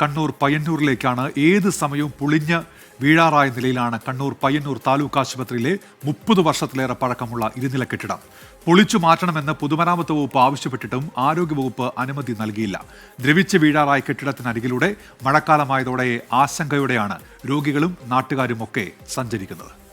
കണ്ണൂർ പയ്യന്നൂരിലേക്കാണ് ഏത് സമയവും പുളിഞ്ഞ് വീഴാറായ നിലയിലാണ് കണ്ണൂർ പയ്യന്നൂർ താലൂക്ക് ആശുപത്രിയിലെ മുപ്പത് വർഷത്തിലേറെ പഴക്കമുള്ള ഇരുനില കെട്ടിടം. പൊളിച്ചു മാറ്റണമെന്ന് പൊതുമരാമത്ത് വകുപ്പ് ആവശ്യപ്പെട്ടിട്ടും ആരോഗ്യവകുപ്പ് അനുമതി നൽകിയില്ല. ദ്രവിച്ച് വീഴാറായ കെട്ടിടത്തിനരികിലൂടെ മഴക്കാലമായതോടെ ആശങ്കയോടെയാണ് രോഗികളും നാട്ടുകാരുമൊക്കെ സഞ്ചരിക്കുന്നത്.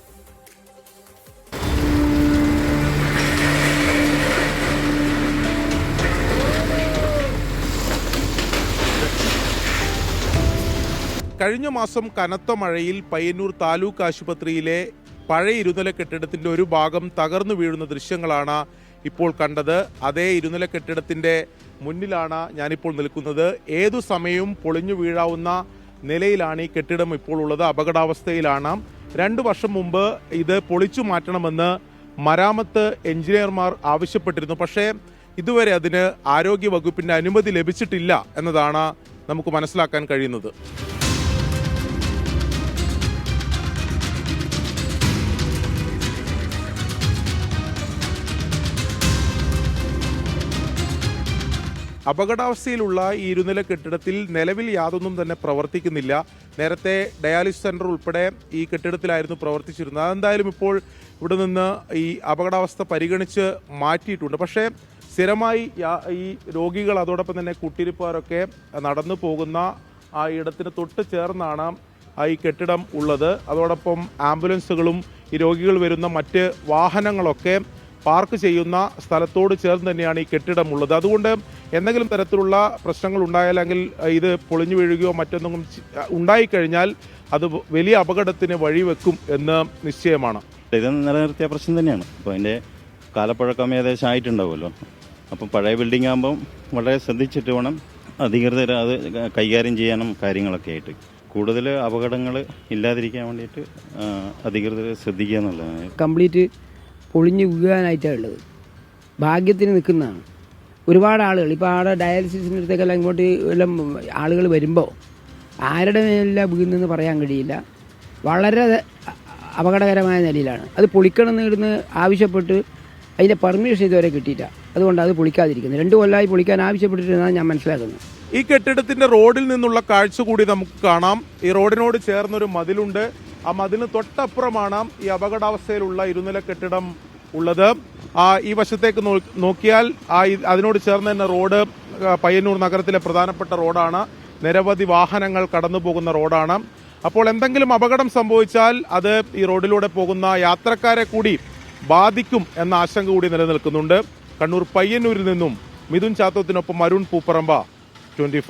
കഴിഞ്ഞ മാസം കനത്ത മഴയിൽ പയ്യന്നൂർ താലൂക്ക് ആശുപത്രിയിലെ പഴയ ഇരുനില കെട്ടിടത്തിന്റെ ഒരു ഭാഗം തകർന്നു വീഴുന്ന ദൃശ്യങ്ങളാണ് ഇപ്പോൾ കണ്ടത്. അതേ ഇരുനില കെട്ടിടത്തിന്റെ മുന്നിലാണ് ഞാനിപ്പോൾ നിൽക്കുന്നത്. ഏതു സമയവും പൊളിഞ്ഞു വീഴാവുന്ന നിലയിലാണ് ഈ കെട്ടിടം ഇപ്പോൾ ഉള്ളത്. അപകടാവസ്ഥയിലാണ്. രണ്ടു വർഷം മുമ്പ് ഇത് പൊളിച്ചു മാറ്റണമെന്ന് മരാമത്ത് എഞ്ചിനീയർമാർ ആവശ്യപ്പെട്ടിരുന്നു. പക്ഷേ ഇതുവരെ അതിന് ആരോഗ്യ വകുപ്പിന്റെ അനുമതി ലഭിച്ചിട്ടില്ല എന്നതാണ് നമുക്ക് മനസ്സിലാക്കാൻ കഴിയുന്നത്. അപകടാവസ്ഥയിലുള്ള ഈ ഇരുനില കെട്ടിടത്തിൽ നിലവിൽ യാതൊന്നും തന്നെ പ്രവർത്തിക്കുന്നില്ല. നേരത്തെ ഡയാലിസിസ് സെന്റർ ഉൾപ്പെടെ ഈ കെട്ടിടത്തിലായിരുന്നു പ്രവർത്തിച്ചിരുന്നത്. അതെന്തായാലും ഇപ്പോൾ ഇവിടെ നിന്ന് ഈ അപകടാവസ്ഥ പരിഗണിച്ച് മാറ്റിയിട്ടുണ്ട്. പക്ഷേ സ്ഥിരമായി ഈ രോഗികൾ അതോടൊപ്പം തന്നെ കുട്ടിരിപ്പാരൊക്കെ നടന്നു പോകുന്ന ആ ഇടത്തിന് തൊട്ട് ചേർന്നാണ് ഈ കെട്ടിടം ഉള്ളത്. അതോടൊപ്പം ആംബുലൻസുകളും ഈ രോഗികൾ വരുന്ന മറ്റ് വാഹനങ്ങളൊക്കെ പാർക്ക് ചെയ്യുന്ന സ്ഥലത്തോട് ചേർന്ന് തന്നെയാണ് ഈ കെട്ടിടമുള്ളത്. അതുകൊണ്ട് എന്തെങ്കിലും തരത്തിലുള്ള പ്രശ്നങ്ങൾ ഉണ്ടായാലെങ്കിൽ ഇത് പൊളിഞ്ഞു വീഴുകയോ മറ്റൊന്നും ഉണ്ടായിക്കഴിഞ്ഞാൽ അത് വലിയ അപകടത്തിന് വഴിവെക്കും എന്ന് നിശ്ചയമാണ്. ഇത് നിലനിർത്തിയ പ്രശ്നം തന്നെയാണ്. അപ്പോൾ അതിന്റെ കാലപ്പഴക്കം ഏകദേശം ആയിട്ടുണ്ടാവുമല്ലോ. അപ്പം പഴയ ബിൽഡിംഗ് ആകുമ്പം വളരെ ശ്രദ്ധിച്ചിട്ട് വേണം അധികൃതർ അത് കൈകാര്യം ചെയ്യാനും കാര്യങ്ങളൊക്കെ ആയിട്ട്. കൂടുതൽ അപകടങ്ങൾ ഇല്ലാതിരിക്കാൻ വേണ്ടിയിട്ട് അധികൃതർ ശ്രദ്ധിക്കുക എന്നുള്ളതാണ്. കംപ്ലീറ്റ് പൊളിഞ്ഞു വീഴാനായിട്ടാണ് ഉള്ളത്. ഭാഗ്യത്തിന് നിൽക്കുന്നതാണ്. ഒരുപാട് ആളുകൾ ഇപ്പോൾ ആടെ ഡയാലിസിസിന്റെ അടുത്തേക്കെല്ലാം ഇങ്ങോട്ട് എല്ലാം ആളുകൾ വരുമ്പോൾ ആരുടെ മേലെല്ലാം വീഴുന്നെന്ന് പറയാൻ കഴിയില്ല. വളരെ അപകടകരമായ നിലയിലാണ്. അത് പൊളിക്കണം എന്ന് ആവശ്യപ്പെട്ട് അതിന്റെ പെർമിഷൻ ഇതുവരെ കിട്ടിയില്ല. അതുകൊണ്ട് അത് പൊളിക്കാതിരിക്കുന്നത് രണ്ട് കൊല്ലമായി പൊളിക്കാൻ ആവശ്യപ്പെട്ടിരുന്നതാണ് ഞാൻ മനസ്സിലാക്കുന്നത്. ഈ കെട്ടിടത്തിന്റെ റോഡിൽ നിന്നുള്ള കാഴ്ച കൂടി നമുക്ക് കാണാം. ഈ റോഡിനോട് ചേർന്നൊരു മതിലുണ്ട്. ആ മതിലിന് തൊട്ടപ്പുറമാണ് ഈ അപകടാവസ്ഥയിലുള്ള ഇരുനില കെട്ടിടം ഉള്ളത്. ഈ വശത്തേക്ക് നോക്കിയാൽ അതിനോട് ചേർന്ന് തന്നെ റോഡ് പയ്യന്നൂർ നഗരത്തിലെ പ്രധാനപ്പെട്ട റോഡാണ്. നിരവധി വാഹനങ്ങൾ കടന്നു പോകുന്ന റോഡാണ്. അപ്പോൾ എന്തെങ്കിലും അപകടം സംഭവിച്ചാൽ അത് ഈ റോഡിലൂടെ പോകുന്ന യാത്രക്കാരെ കൂടി ബാധിക്കും എന്ന ആശങ്ക കൂടി നിലനിൽക്കുന്നുണ്ട്. കണ്ണൂർ പയ്യന്നൂരിൽ നിന്നും മിഥുൻ ചാത്തോത്തിനൊപ്പം അരുൺ പൂപ്പറമ്പ ട്വന്റി